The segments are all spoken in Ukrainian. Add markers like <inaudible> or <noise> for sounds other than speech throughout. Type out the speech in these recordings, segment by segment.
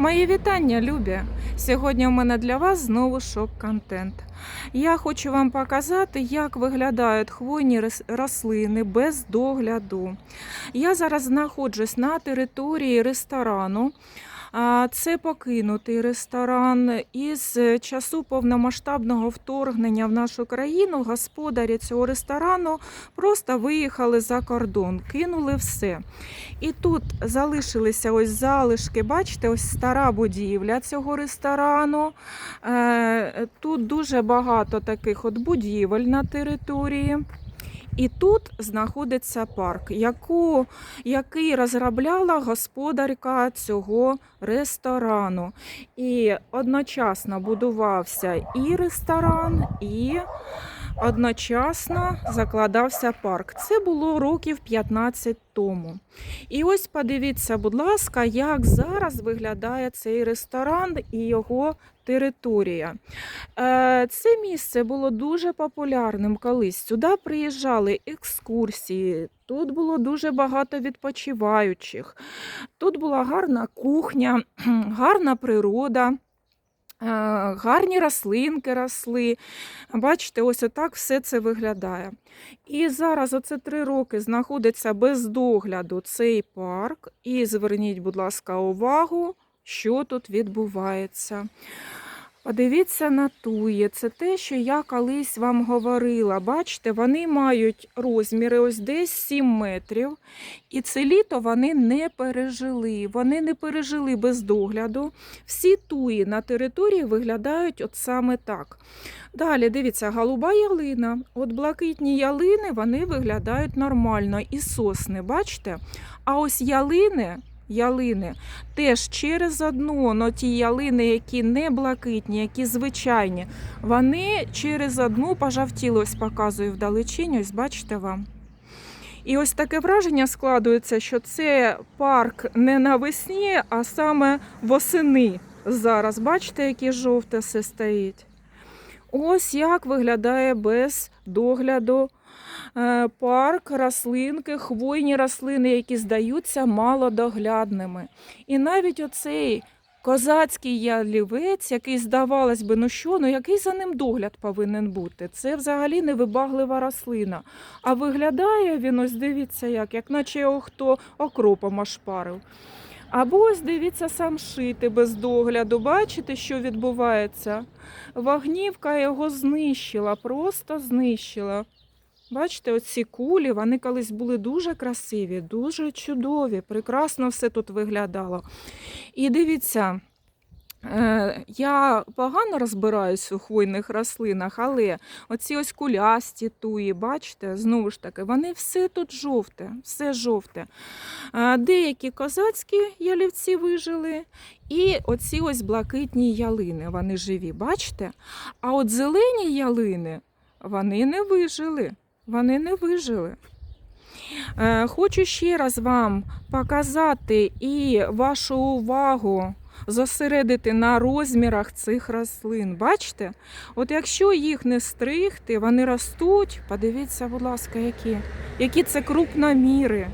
Мої вітання, любі! Сьогодні у мене для вас знову шок-контент. Я хочу вам показати, як виглядають хвойні рослини без догляду. Я зараз знаходжусь на території ресторану. Це покинутий ресторан. Із часу повномасштабного вторгнення в нашу країну господарі цього ресторану просто виїхали за кордон, кинули все. І тут залишилися ось залишки, бачите, ось стара будівля цього ресторану. Е, Тут дуже багато таких от будівель на території. І тут знаходиться парк, яку, який розробляла господарка цього ресторану. І одночасно будувався і ресторан, і одночасно закладався парк. Це було років 15 тому. І ось подивіться, будь ласка, як зараз виглядає цей ресторан і його територія. Е, Це місце було дуже популярним колись. Сюди приїжджали екскурсії, тут було дуже багато відпочиваючих, тут була гарна кухня, <clears throat> гарна природа. е, Гарні рослинки росли. Бачите, ось отак все це виглядає. І зараз оце три роки знаходиться без догляду цей парк. І зверніть, будь ласка, увагу, що тут відбувається. Подивіться на тує. Це те, що я колись вам говорила. Бачите, вони мають розміри ось десь 7 метрів. І це літо вони не пережили. Вони не пережили без догляду. Всі туї на території виглядають от саме так. Далі, дивіться, голуба ялина. От блакитні ялини вони виглядають нормально. І сосни, бачите? А ось ялини. Ялини теж через одну, но ті ялини, які не блакитні, які звичайні, вони через одну пожавтіли, ось показую вдалечінь, ось бачите вам. І ось таке враження складується, що це парк не навесні, а саме восени. Зараз бачите, яке жовте все стоїть. Ось як виглядає без догляду парк, рослинки, хвойні рослини, які здаються малодоглядними. І навіть оцей козацький ялівець, який, здавалось би, ну що, ну який за ним догляд повинен бути? Це взагалі невибаглива рослина. А виглядає він, ось дивіться, як, як наче його хто окропом ошпарив. Або ось дивіться сам шити без догляду. Бачите, що відбувається? Вогнівка його знищила, просто знищила. Бачите, оці кулі, вони колись були дуже красиві, дуже чудові, прекрасно все тут виглядало. І дивіться, е, я погано розбираюсь у хвойних рослинах, але оці ось кулясті туї, бачите, знову ж таки, вони все тут жовте, все жовте. Е, Деякі козацькі ялівці вижили, і оці ось блакитні ялини, вони живі, бачите? А от зелені ялини, вони не вижили. Вони не вижили. Е, Хочу ще раз вам показати і вашу увагу зосередити на розмірах цих рослин. Бачите? От якщо їх не стригти, вони ростуть. Подивіться, будь ласка, які, які це крупноміри.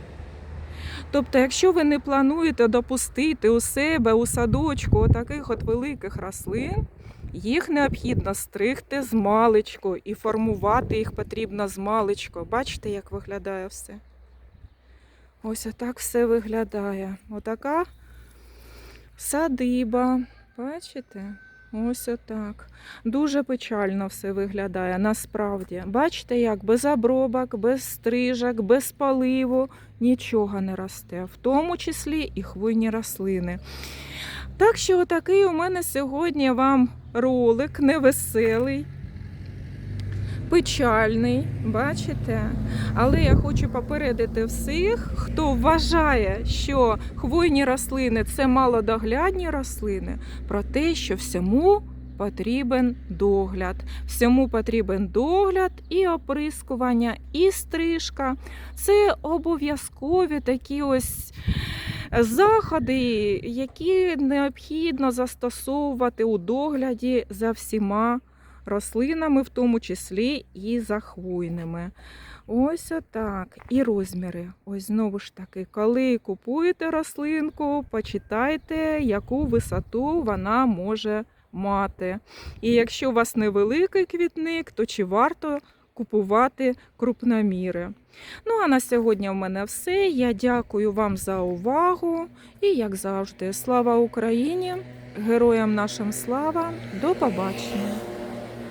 Тобто, якщо ви не плануєте допустити у себе у садочку таких от великих рослин, їх необхідно стригти з маличку і формувати їх потрібно з маличку. Бачите, як виглядає все? Ось отак все виглядає. Отака садиба. Бачите? Ось отак. Дуже печально все виглядає насправді. Бачите, як без обробок, без стрижок, без поливу нічого не росте, в тому числі і хвойні рослини. Так що, отакий у мене сьогодні вам ролик невеселий, печальний, бачите? Але я хочу попередити всіх, хто вважає, що хвойні рослини це малодоглядні рослини, про те, що всьому потрібен догляд. Всьому потрібен догляд і оприскування, і стрижка. Це обов'язкові такі ось заходи, які необхідно застосовувати у догляді за всіма рослинами, в тому числі і захвойними. Ось отак. І розміри. Ось знову ж таки, коли купуєте рослинку, почитайте, яку висоту вона може мати. І якщо у вас невеликий квітник, то чи варто купувати крупноміри? Ну а на сьогодні в мене все. Я дякую вам за увагу. І, як завжди, слава Україні! Героям нашим слава! До побачення!